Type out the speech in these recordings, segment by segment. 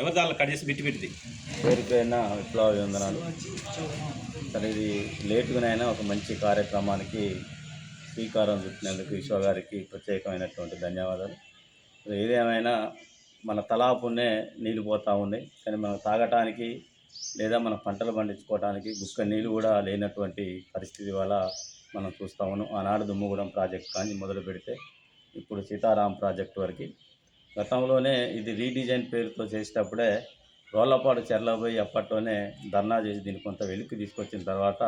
ఎవరి దానిలో కట్ చేసి బిట్టి బిట్టిది పేరుకైనా విప్లవ వందనాలు సరే ఇది లేటుగానైనా ఒక మంచి కార్యక్రమానికి శ్రీకారం చుట్టినందుకు ఈశ్వ గారికి ప్రత్యేకమైనటువంటి ధన్యవాదాలు. ఏదేమైనా మన తలాపునే నీళ్ళు పోతూ ఉన్నాయి. కానీ మనం తాగటానికి లేదా మన పంటలు పండించుకోవడానికి గుక్క నీళ్ళు కూడా లేనటువంటి పరిస్థితి వల్ల మనం చూస్తాము ఉన్నాం. ఆనాడు దుమ్ముగూడెం ప్రాజెక్ట్ కానీ మొదలు పెడితే ఇప్పుడు సీతారాం ప్రాజెక్ట్ వరకు గతంలోనే ఇది రీడిజైన్ పేరుతో చేసేటప్పుడే రోళ్ళపాడు చెర్లబోయి అప్పట్లోనే ధర్నా చేసి దీన్ని కొంత వెలికి తీసుకొచ్చిన తర్వాత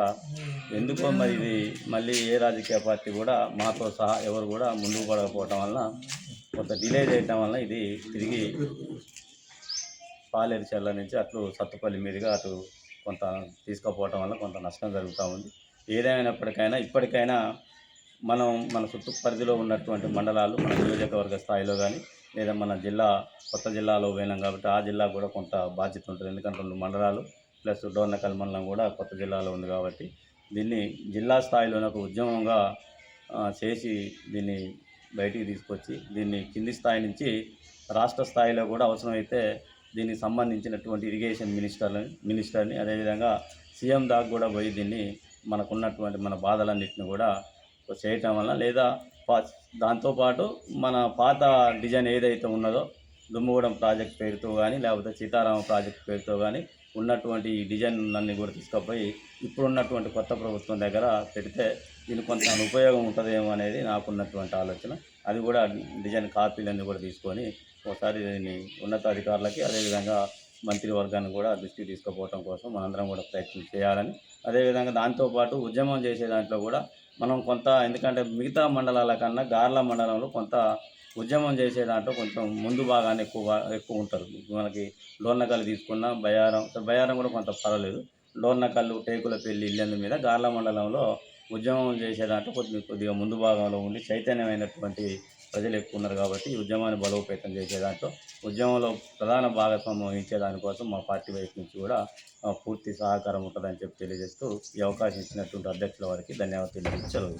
ఎందుకో మరి ఇది మళ్ళీ ఏ రాజకీయ పార్టీ కూడా మాతో సహా ఎవరు కూడా ముందుకు పడకపోవటం వలన కొంత డిలే చేయటం వలన ఇది తిరిగి పాలేరు చెర్ల నుంచి అట్లు సత్తుపల్లి మీదుగా అటు కొంత తీసుకుపోవటం వల్ల కొంత నష్టం జరుగుతూ ఉంది. ఏదేమైనప్పటికైనా ఇప్పటికైనా మనం మన చుట్టూ పరిధిలో ఉన్నటువంటి మండలాలు మన నియోజకవర్గ స్థాయిలో కానీ లేదా మన జిల్లా కొత్త జిల్లాలో పోయినాం కాబట్టి ఆ జిల్లా కూడా కొంత బాధ్యత ఉంటుంది. ఎందుకంటే రెండు మండలాలు ప్లస్ డోర్నకల్ మండలం కూడా కొత్త జిల్లాలో ఉంది కాబట్టి దీన్ని జిల్లా స్థాయిలోనే ఒక ఉద్యమంగా చేసి దీన్ని బయటికి తీసుకొచ్చి దీన్ని కింది స్థాయి నుంచి రాష్ట్ర స్థాయిలో కూడా అవసరమైతే దీనికి సంబంధించినటువంటి ఇరిగేషన్ మినిస్టర్ని మినిస్టర్ని అదేవిధంగా సీఎం దాకా కూడా పోయి దీన్ని మనకున్నటువంటి మన బాధలన్నింటిని కూడా చేయటం వల్ల లేదా దాంతోపాటు మన పాత డిజైన్ ఏదైతే ఉన్నదో దుమ్ముగూడెం ప్రాజెక్ట్ పేరుతో కానీ లేకపోతే సీతారామ ప్రాజెక్ట్ పేరుతో కానీ ఉన్నటువంటి ఈ డిజైన్లన్నీ కూడా తీసుకుపోయి ఇప్పుడు ఉన్నటువంటి కొత్త ప్రభుత్వం దగ్గర పెడితే దీనికి కొంత ఉపయోగం ఉంటుందేమో అనేది నాకున్నటువంటి ఆలోచన. అది కూడా డిజైన్ కాపీలన్నీ కూడా తీసుకొని ఒకసారి దీన్ని ఉన్నతాధికారులకి అదేవిధంగా మంత్రివర్గాన్ని కూడా దృష్టికి తీసుకుపోవడం కోసం మనందరం కూడా ప్రయత్నం చేయాలని. అదేవిధంగా దాంతోపాటు ఉద్యమం చేసే దాంట్లో కూడా మనం కొంత ఎందుకంటే మిగతా మండలాల కన్నా గార్ల మండలంలో కొంత ఉద్యమం చేసే దాంట్లో కొంచెం ముందు భాగాన్ని ఎక్కువ ఎక్కువ ఉంటారు. మనకి లోన్నకల్లు తీసుకున్న బయారం బయారం కూడా కొంత పర్వాలేదు. లోన్నకల్లు టేకుల పెళ్ళి ఇల్లందు మీద గార్ల మండలంలో ఉద్యమం చేసే దాంట్లో కొద్దిగా ముందు భాగంలో ఉండి చైతన్యమైనటువంటి ప్రజలు ఎక్కువ ఉన్నారు కాబట్టి ఈ ఉద్యమాన్ని బలోపేతం చేసే దాంట్లో ఉద్యమంలో ప్రధాన భాగస్వామ్యం వహించే దానికోసం మా పార్టీ వైపు నుంచి కూడా పూర్తి సహకారం ఉంటుందని చెప్పి తెలియజేస్తూ ఈ అవకాశం ఇచ్చినటువంటి అధ్యక్షుల వారికి ధన్యవాదాలు తెలియజేసి సెలవు